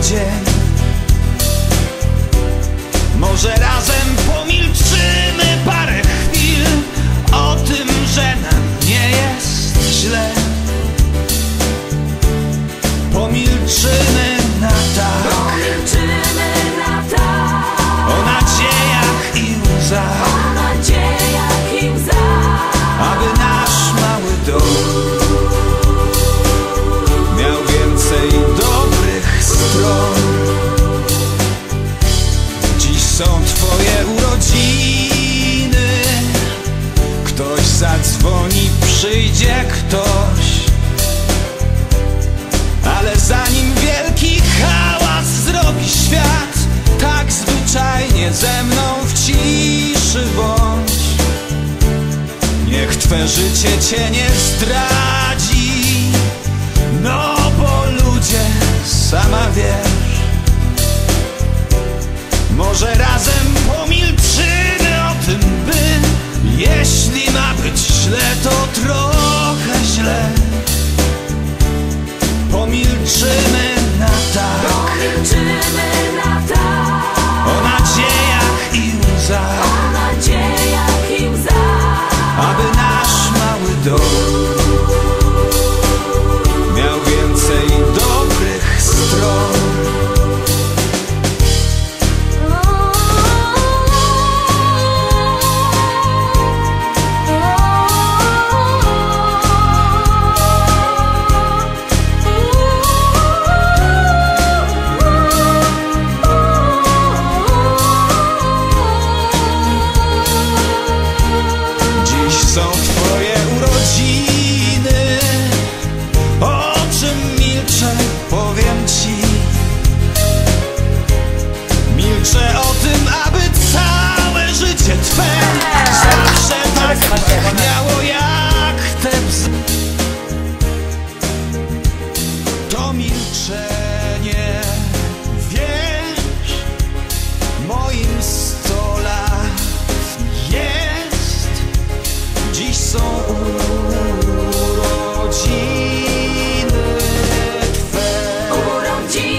见 twoje urodziny. Ktoś zadzwoni, przyjdzie ktoś. Ale zanim wielki hałas zrobi świat Tak zwyczajnie ze mną w ciszy bądź. Niech Twe życie Cię nie zdradzi liczymy na tak. Bo liczymy na tak. O nadziejach i łzach Jesus.